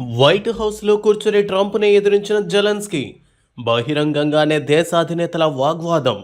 White హౌస్లో కూర్చుని ట్రంప్ని ఎదిరించిన జెలెన్స్కీ బహిరంగంగానే దేశాధినేతల వాగ్వాదం.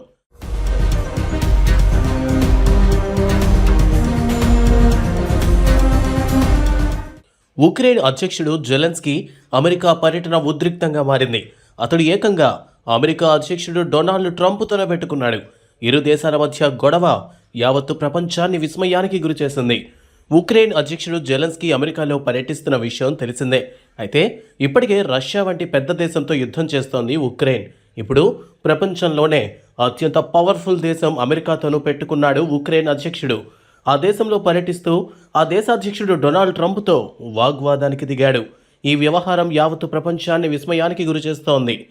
ఉక్రెయిన్ అధ్యక్షుడు జెలెన్స్కీ అమెరికా పర్యటన ఉద్రిక్తంగా మారింది. అతడు ఏకంగా అమెరికా అధ్యక్షుడు డొనాల్డ్ ట్రంప్ పెట్టుకున్నాడు ఇరు దేశాల మధ్య గొడవ యావత్తు ప్రపంచాన్ని విస్మయానికి గురిచేసింది. ఉక్రెయిన్ అధ్యక్షుడు జెలెన్స్కీ అమెరికాలో పర్యటిస్తున్న విషయం తెలిసిందే. అయితే ఇప్పటికే రష్యా వంటి పెద్ద దేశంతో యుద్ధం చేస్తోంది ఉక్రెయిన్. ఇప్పుడు ప్రపంచంలోనే అత్యంత పవర్ఫుల్ దేశం అమెరికాతోనూ పెట్టుకున్నాడు ఉక్రెయిన్ అధ్యక్షుడు. ఆ దేశంలో పర్యటిస్తూ ఆ దేశ అధ్యక్షుడు డొనాల్డ్ ట్రంప్తో వాగ్వాదానికి దిగాడు. ఈ వ్యవహారం యావత్తు ప్రపంచాన్ని విస్మయానికి గురిచేస్తోంది.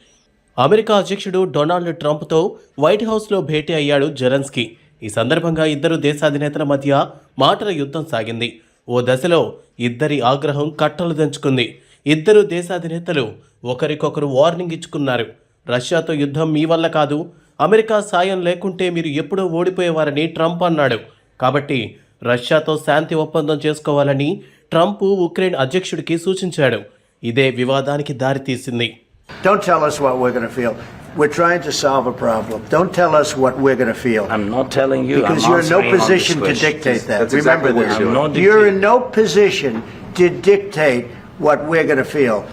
అమెరికా అధ్యక్షుడు డొనాల్డ్ ట్రంప్తో వైట్ హౌస్లో భేటీ అయ్యాడు జెరెన్స్కీ ఈ సందర్భంగా ఇద్దరు దేశాధినేతల మధ్య మాటల యుద్ధం సాగింది. ఓ దశలో ఇద్దరి ఆగ్రహం కట్టలు దంచుకుంది. ఇద్దరు దేశాధినేతలు ఒకరికొకరు వార్నింగ్ ఇచ్చుకున్నారు. రష్యాతో యుద్ధం మీ వల్ల కాదు. అమెరికా సాయం లేకుంటే మీరు ఎప్పుడూ ఓడిపోయేవారని ట్రంప్ అన్నాడు. కాబట్టి రష్యాతో శాంతి ఒప్పందం చేసుకోవాలని ట్రంప్ ఉక్రెయిన్ అధ్యక్షుడికి సూచించాడు. ఇదే వివాదానికి దారితీసింది. Don't tell us what we're going to feel. We're trying to solve a problem. Don't tell us what we're going to feel. I'm not telling you. Because I'm you're in no answering on this position to question. dictate that. That's Remember exactly what this. you're doing. I'm not You're in no position to dictate what we're going to feel.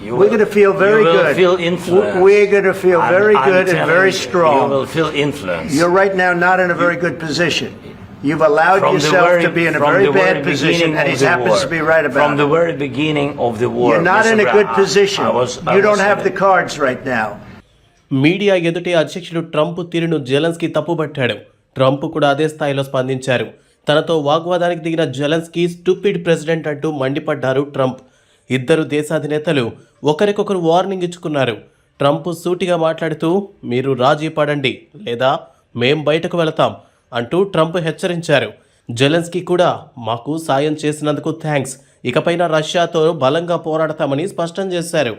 You We're will- going to feel very you will good. feel W- influenced. We're going to feel I'm- very I'm good and telling very you, strong. You will feel influence. You're right now not in a very good position. You've allowed from the yourself very, to be in a from very the bad very position, beginning and of he the happens war. to be right about From the it. very beginning of the war. You're not Mr. in a good Brown, position. I was, I You don't have the saying- cards right now. Media ఎదుటి అధ్యక్షుడు Trump తీరును Zelensky తప్పుబట్టాడు. Trump కూడా అదే స్థాయిలో స్పందించారు. తనతో వాగ్వాదానికి దిగిన జెలెన్స్కీ స్టూపిడ్ ప్రెసిడెంట్ అంటూ మండిపడ్డారు ట్రంప్. ఇద్దరు దేశాధినేతలు ఒకరికొకరు వార్నింగ్ ఇచ్చుకున్నారు. ట్రంప్ సూటిగా మాట్లాడుతూ మీరు రాజీ పడండి లేదా మేం బయటకు వెళతాం అంటూ ట్రంప్ హెచ్చరించారు. జెలెన్స్కీ కూడా మాకు సాయం చేసినందుకు థ్యాంక్స్. ఇకపైన రష్యాతో బలంగా పోరాడతామని స్పష్టం చేశారు.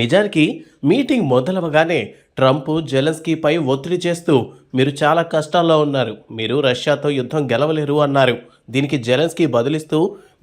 నిజానికి మీటింగ్ మొదలవగానే ట్రంప్ జెలెన్స్కీపై ఒత్తిడి చేస్తూ మీరు చాలా కష్టాల్లో ఉన్నారు మీరు రష్యాతో యుద్ధం గెలవలేరు అన్నారు దీనికి జెలెన్స్కీ బదులిస్తూ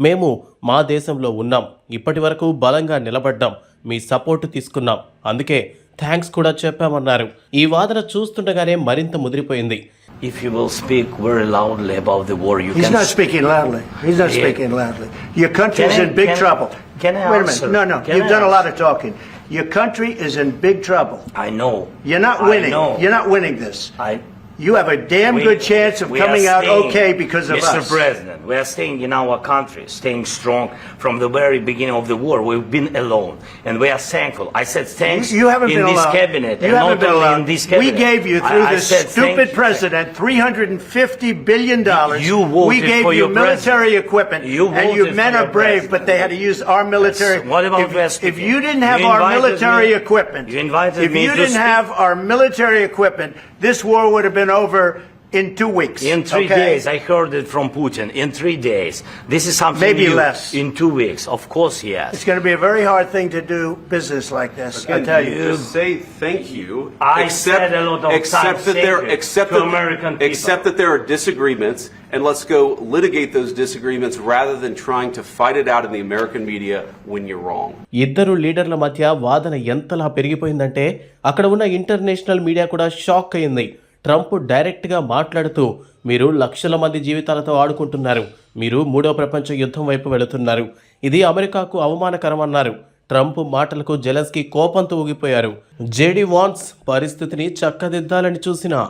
మేము మా దేశంలో ఉన్నాం ఇప్పటి వరకు బలంగా నిలబడ్డాం మీ సపోర్టు తీసుకున్నాం అందుకే థ్యాంక్స్ కూడా చెప్పామన్నారు ఈ వాదన చూస్తుండగానే మరింత ముదిరిపోయింది If you will speak very loudly about the war, you He's can. not speaking loudly. He's not Yeah. speaking loudly. Your country's Can I- in big can- trouble. can I Wait a answer? minute. No, no. Can You've I done a lot answer? of talking. Your country is in big trouble. I know. You're not I winning. know. You're not winning this. I. You have a damn we- good chance of we are coming out staying- okay because of Mr. us. President, we are staying in our country, staying strong from the very beginning of the war. We've been alone, and we are thankful. I said thanks You haven't in been this allowed. cabinet, You and haven't not been only allowed. in this cabinet. We gave you through I, I this said thank stupid you. president three hundred and fifty billion dollars. You voted we gave for you your military president. equipment, You and you voted men for are your brave, but they had to use our military. What about if, West if you didn't have You our invited military me- equipment, you invited if me you didn't speak. have our military equipment, this war would have been over in two weeks. In three okay? days, I heard it from Putin. In three days, this is something Maybe new. less. In two weeks, of course, yes. It's going to be a very hard thing to do business like this. I Again, tell you. Just say thank you. I said a lot of accept times that there, you to that, American people. accept that there are disagreements, and let's go litigate those disagreements rather than trying to fight it out in the American media when you're wrong. ఇద్దరు లీడర్ల మధ్య వాదన ఎంతలా పెరిగిపోయిందంటే అక్కడ ఉన్న international media కూడా shock అయింది ట్రంప్ డైరెక్ట్గా మాట్లాడుతూ మీరు లక్షల మంది జీవితాలతో ఆడుకుంటున్నారు. మీరు మూడో ప్రపంచ యుద్ధం వైపు వెళుతున్నారు. ఇది అమెరికాకు అవమానకరమన్నారు. ట్రంప్ మాటలకు జెలెన్స్కీ కోపంతో ఊగిపోయారు జేడీ వాన్స్ పరిస్థితిని చక్కదిద్దాలని చూసిన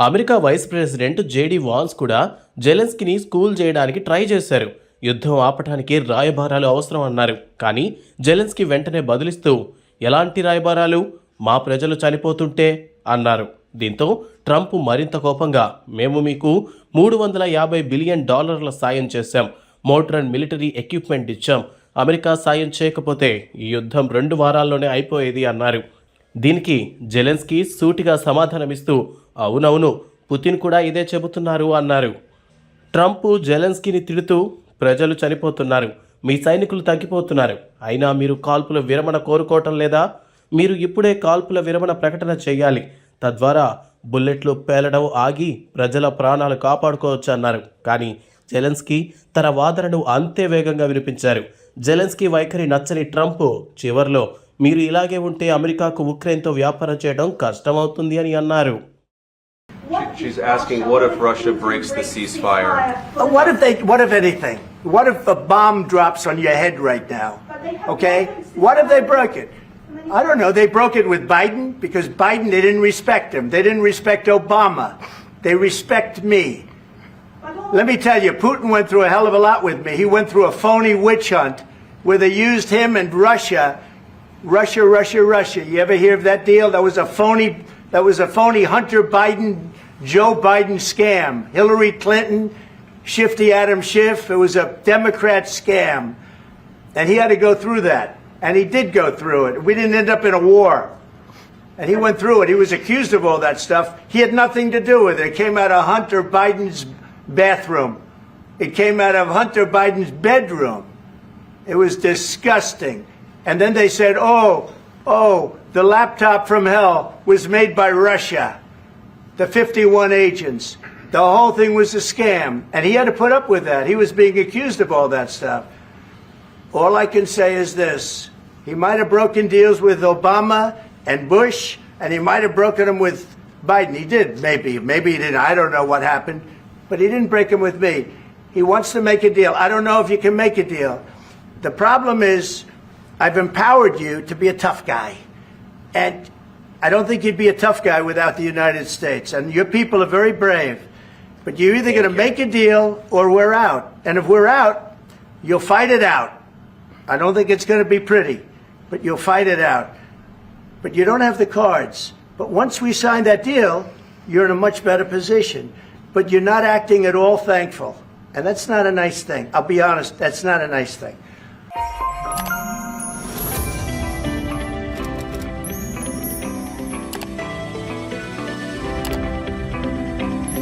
America vice president JD Vance కూడా జెలెన్స్కీని స్కూల్ చేయడానికి ట్రై చేశారు. యుద్ధం ఆపటానికి రాయబారాలు అవసరం అన్నారు. కానీ జెలెన్స్కీ వెంటనే బదులిస్తూ ఎలాంటి రాయబారాలు? మా ప్రజలు చనిపోతుంటే అన్నారు. దీంతో ట్రంప్ మరింత కోపంగా మేము మీకు మూడు వందల యాభై బిలియన్ డాలర్ల సాయం చేశాం మోటార్ మిలిటరీ ఎక్విప్మెంట్ ఇచ్చాం అమెరికా సాయం చేయకపోతే ఈ యుద్ధం రెండు వారాల్లోనే అయిపోయేది అన్నారు. దీనికి జెలెన్స్కీ సూటిగా సమాధానమిస్తూ అవునవును పుతిన్ కూడా ఇదే చెబుతున్నారు అన్నారు. ట్రంప్ జెలెన్స్కీని తిడుతూ ప్రజలు చనిపోతున్నారు మీ సైనికులు తగ్గిపోతున్నారు అయినా మీరు కాల్పుల విరమణ కోరుకోవటం లేదా? మీరు ఇప్పుడే కాల్పుల విరమణ ప్రకటన చేయాలి తద్వారా బుల్లెట్లు పేలడం ఆగి ప్రజల ప్రాణాలు కాపాడుకోవచ్చు అన్నారు కానీ జెలెన్స్కీ తన వాదనను అంతే వేగంగా వినిపించారు జెలెన్స్కీ వైఖరి నచ్చని ట్రంప్ చివర్లో మీరు ఇలాగే ఉంటే అమెరికాకు ఉక్రెయిన్తో వ్యాపారం చేయడం కష్టమవుతుంది అని అన్నారు She's asking what if Russia breaks the ceasefire? But what if they, what if anything? What if a bomb drops on your head right now? Okay? What if they broke it? I don't know. They broke it with Biden because Biden, they didn't respect him. They didn't respect Obama. They respect me. Let me tell you, Putin went through a hell of a lot with me. He went through a phony witch hunt where they used him and Russia, Russia, Russia, Russia. You ever hear of that deal? That was a phony, that was a phony Hunter Biden, Joe Biden scam. Hillary Clinton, Shifty Adam Schiff. It was a Democrat scam. And he had to go through that. And he did go through it. We didn't end up in a war. And he went through it. He was accused of all that stuff. He had nothing to do with it. It came out of Hunter Biden's bathroom. It came out of Hunter Biden's bedroom. It was disgusting. And then they said, oh, oh, the laptop from hell was made by Russia, the 51 agents. The whole thing was a scam. And he had to put up with that. He was being accused of all that stuff. All I can say is this he might have broken deals with Obama and Bush, and he might have broken them with Biden. He did, maybe. Maybe he didn't. I don't know what happened. But he didn't break them with me. He wants to make a deal. I don't know if you can make a deal. The problem is, I've empowered you to be a tough guy. And I don't think you'd be a tough guy without the United States. And your people are very brave. But you're either going to make a deal or we're out. And if we're out, you'll fight it out. I don't think it's going to be pretty, but you'll fight it out. But you don't have the cards. But once we sign that deal, you're in a much better position. But you're not acting at all thankful. And that's not a nice thing. I'll be honest, that's not a nice thing.